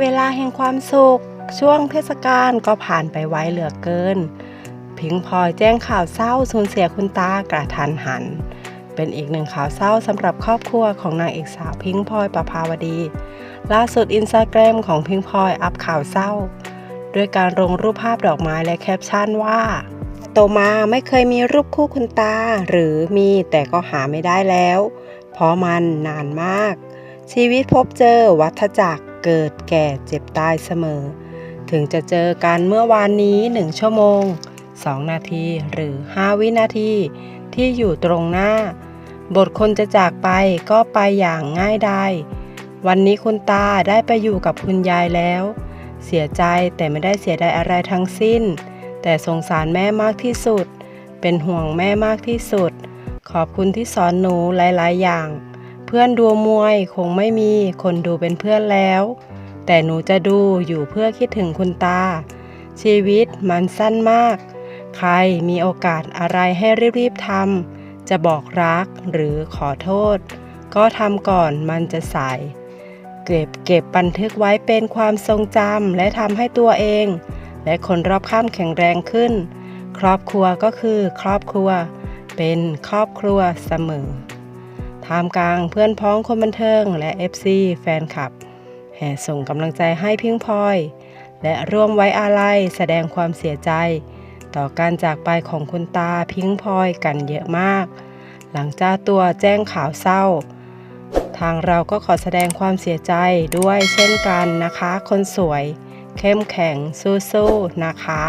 เวลาแห่งความสุข ช่วงเทศกาลก็ผ่านไปไวเหลือเกิน พิงพลอยแจ้งข่าวเศร้าสูญเสียคุณตากระทันหัน เป็นอีกหนึ่งข่าวเศร้าสำหรับครอบครัวของนางเอกสาวพิงพลอยประภาวดี ล่าสุดอินสตาแกรมของพิงพลอยอัพข่าวเศร้า ด้วยการลงรูปภาพดอกไม้และแคปชั่นว่าโตมาไม่เคยมีรูปคู่คุณตา หรือมีแต่ก็หาไม่ได้แล้ว เพราะมันนานมาก ชีวิตพบเจอวัฏจักรเกิดแก่เจ็บตายเสมอ ถึงจะเจอกันเมื่อวานนี้ 1 ชั่วโมง 2 นาทีหรือ 5 วินาทีที่อยู่ตรงหน้า บทคนจะจากไปก็ไปอย่างง่ายดายวันนี้คุณตาได้ไปอยู่กับคุณยายแล้ว เสียใจแต่ไม่ได้เสียดายอะไรทั้งสิ้น แต่สงสารแม่มากที่สุด เป็นห่วงแม่มากที่สุด ขอบคุณที่สอนหนูหลาย ๆ อย่าง เพื่อนดูมวยคงไม่มีคนดูเป็นเพื่อนแล้ว แต่หนูจะดูอยู่เพื่อคิดถึงคุณตา ชีวิตมันสั้นมาก ใครมีโอกาสอะไรให้รีบๆทำจะบอกรักหรือขอโทษ ก็ทำก่อนมันจะสายเก็บเก็บบันทึกไว้เป็นความทรงจำและทำให้ตัวเอง และคนรอบข้างแข็งแรงขึ้น ครอบครัวก็คือครอบครัว เป็นครอบครัวเสมอ ท่ามกลางเพื่อนพ้องคนบันเทิงและ FC แฟนคลับ แห่ส่งกำลังใจให้พิงพลอย และร่วมไว้อาลัยแสดงความเสียใจ ต่อการจากไปของคุณตาพิงพลอยกันเยอะมาก หลังจ้าตัวแจ้งข่าวเศร้า ทางเราก็ขอแสดงความเสียใจด้วยเช่นกันนะคะ คนสวย เข้มแข็งสู้ๆนะคะ